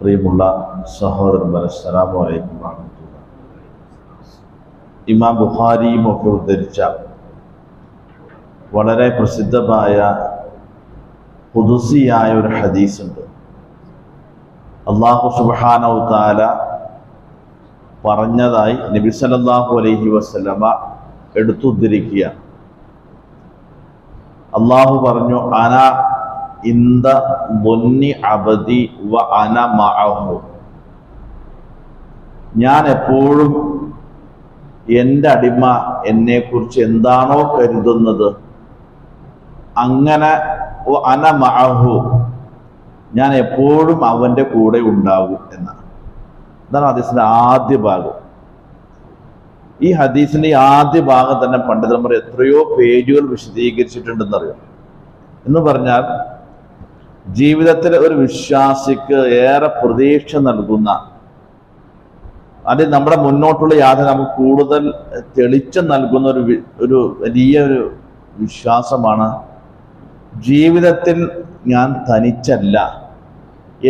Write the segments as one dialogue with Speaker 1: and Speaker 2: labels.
Speaker 1: പ്രിയമുള്ള സഹോദരന്മാരെ അസ്സലാമു അലൈക്കും വറഹ്മത്തുള്ളാഹി ഇമാം ബുഖാരിയും ഒക്കെ ഉദ്ധരിച്ച വളരെ പ്രസിദ്ധമായ പുതുസിയായ ഒരു ഹദീസുണ്ട്. അള്ളാഹു സുബ്ഹാനഹു താല പറഞ്ഞതായി നബി സല്ലല്ലാഹു അലൈഹി വസല്ലമ എടുത്തുദ്ധരിക്കുക അള്ളാഹു പറഞ്ഞു അന ഇന്ത ബൊന്നി അബദി വ അന മഅഹു. ഞാൻ എപ്പോഴും എന്റെ അടിമ എന്നെക്കുറിച്ച് എന്താണോ കരുതുന്നത് അങ്ങനെ അന മഅഹു. ഞാൻ എപ്പോഴും അവന്റെ കൂടെ ഉണ്ടാകും എന്നാണ്. ഇതാണ് ഹദീസിന്റെ ആദ്യ ഭാഗം. ഈ ഹദീസിന്റെ ആദ്യ ഭാഗം തന്നെ പണ്ഡിതന്മാർ എത്രയോ പേജുകൾ വിശദീകരിച്ചിട്ടുണ്ടെന്നറിയാം. എന്ന് പറഞ്ഞാൽ ജീവിതത്തിൽ ഒരു വിശ്വാസിക്ക് ഏറെ പ്രതീക്ഷ നൽകുന്ന അതിൽ നമ്മുടെ മുന്നോട്ടുള്ള യാത്ര നമുക്ക് കൂടുതൽ തെളിച്ചം നൽകുന്ന ഒരു ഒരു വലിയ ഒരു വിശ്വാസമാണ്. ജീവിതത്തിൽ ഞാൻ തനിച്ചല്ല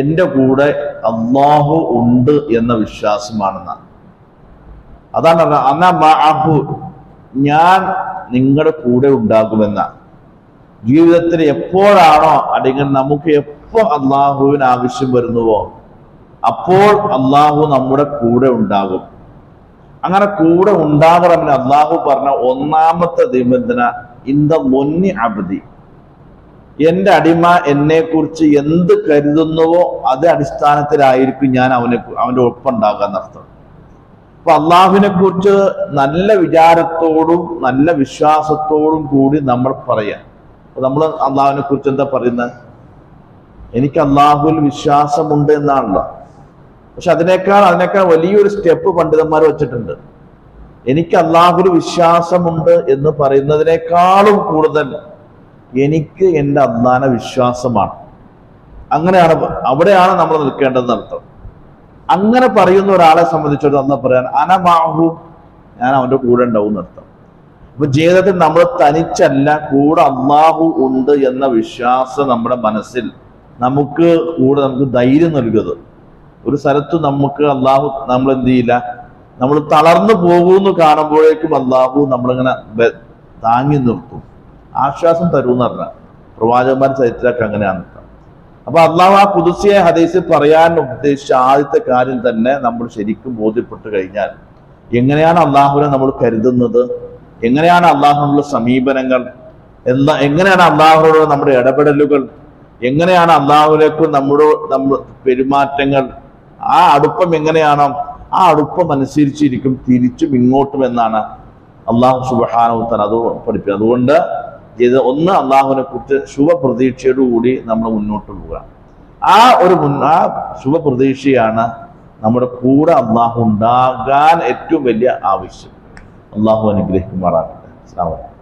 Speaker 1: എന്റെ കൂടെ അള്ളാഹു ഉണ്ട് എന്ന വിശ്വാസമാണെന്ന് അതാണ് അന്നു അന ഞാൻ നിങ്ങളുടെ കൂടെ ഉണ്ടാകുമെന്നാണ്. ജീവിതത്തിൽ എപ്പോഴാണോ അല്ലെങ്കിൽ നമുക്ക് എപ്പോ അള്ളാഹുവിന് ആവശ്യം വരുന്നുവോ അപ്പോൾ അള്ളാഹു നമ്മുടെ കൂടെ ഉണ്ടാകും. അങ്ങനെ കൂടെ ഉണ്ടാകണമെന്ന് അള്ളാഹു പറഞ്ഞ ഒന്നാമത്തെ നിബന്ധന ഇന്ത മൊന്നി അബദി. എന്റെ അടിമ എന്നെ കുറിച്ച് എന്ത് കരുതുന്നുവോ അത് അടിസ്ഥാനത്തിലായിരിക്കും ഞാൻ അവനെ അവന്റെ ഒപ്പം ഉണ്ടാകാൻ എന്നർത്ഥം. അപ്പൊ അള്ളാഹുവിനെ കുറിച്ച് നല്ല വിചാരത്തോടും നല്ല വിശ്വാസത്തോടും കൂടി നമ്മൾ പറയാം. നമ്മൾ അള്ളാഹുവിനെ കുറിച്ച് എന്താ പറയുന്നത്? എനിക്ക് അള്ളാഹുവിൽ വിശ്വാസമുണ്ട് എന്നാണല്ലോ. പക്ഷെ അതിനേക്കാൾ അതിനേക്കാൾ വലിയൊരു സ്റ്റെപ്പ് പണ്ഡിതന്മാർ വെച്ചിട്ടുണ്ട്. എനിക്ക് അള്ളാഹുവിൽ വിശ്വാസമുണ്ട് എന്ന് പറയുന്നതിനേക്കാളും കൂടുതൽ എനിക്ക് എന്റെ അന്നാന വിശ്വാസമാണ്. അങ്ങനെയാണ് അവിടെയാണ് നമ്മൾ നിൽക്കേണ്ടതെന്ന് അർത്ഥം അങ്ങനെ പറയുന്ന ഒരാളെ സംബന്ധിച്ചിടത്തോളം എന്താ പറയാൻ അനമാഹു ഞാൻ അവന്റെ കൂടെ ഉണ്ടാവും എന്നർത്ഥം. അപ്പൊ ജീവിതത്തിൽ നമ്മൾ തനിച്ചല്ല കൂടെ അള്ളാഹു ഉണ്ട് എന്ന വിശ്വാസം നമ്മുടെ മനസ്സിൽ നമുക്ക് കൂടെ നമുക്ക് ധൈര്യം നൽകുന്നത്. ഒരു സ്ഥലത്ത് നമുക്ക് അള്ളാഹു നമ്മൾ എന്ത് ചെയ്യില്ല നമ്മൾ തളർന്നു പോകുമെന്ന് കാണുമ്പോഴേക്കും അള്ളാഹു നമ്മളിങ്ങനെ താങ്ങി നിർത്തും. ആശ്വാസം തരുമെന്ന് പറഞ്ഞ പ്രവാചകന്മാർ ചരിത്രമൊക്കെ അങ്ങനെയാണ്. അപ്പൊ അള്ളാഹു ആ പുതുസിയ ഹദീസിൽ പറയാൻ ഉദ്ദേശിച്ച ആദ്യത്തെ കാര്യം തന്നെ നമ്മൾ ശരിക്കും ബോധ്യപ്പെട്ട് കഴിഞ്ഞാൽ എങ്ങനെയാണ് അള്ളാഹുവിനെ നമ്മൾ കരുതുന്നത്? എങ്ങനെയാണ് അള്ളാഹുനുള്ള സമീപനങ്ങൾ? എന്താ എങ്ങനെയാണ് അള്ളാഹുനോടുള്ള നമ്മുടെ ഇടപെടലുകൾ? എങ്ങനെയാണ് അള്ളാഹുലേക്ക് നമ്മുടെ നമ്മൾ പെരുമാറ്റങ്ങൾ? ആ അടുപ്പം എങ്ങനെയാണോ ആ അടുപ്പം അനുസരിച്ചിരിക്കും തിരിച്ചും ഇങ്ങോട്ടും എന്നാണ് അള്ളാഹു സുബഹാനവുത്തൻ അത് പഠിപ്പിക്കുന്നത്. അതുകൊണ്ട് ഇത് ഒന്ന് അള്ളാഹുവിനെ കുറിച്ച് ശുഭപ്രതീക്ഷയോടുകൂടി നമ്മൾ മുന്നോട്ട് പോവുക. ആ ഒരു മുൻ ആ ശുഭപ്രതീക്ഷയാണ് നമ്മുടെ കൂടെ അള്ളാഹു ഉണ്ടാകാൻ ഏറ്റവും വലിയ ആവശ്യം. അള്ളാഹു അനുഗ്രഹിക്കുമാറാകട്ടെ അസ്സലാമു അലൈക്കും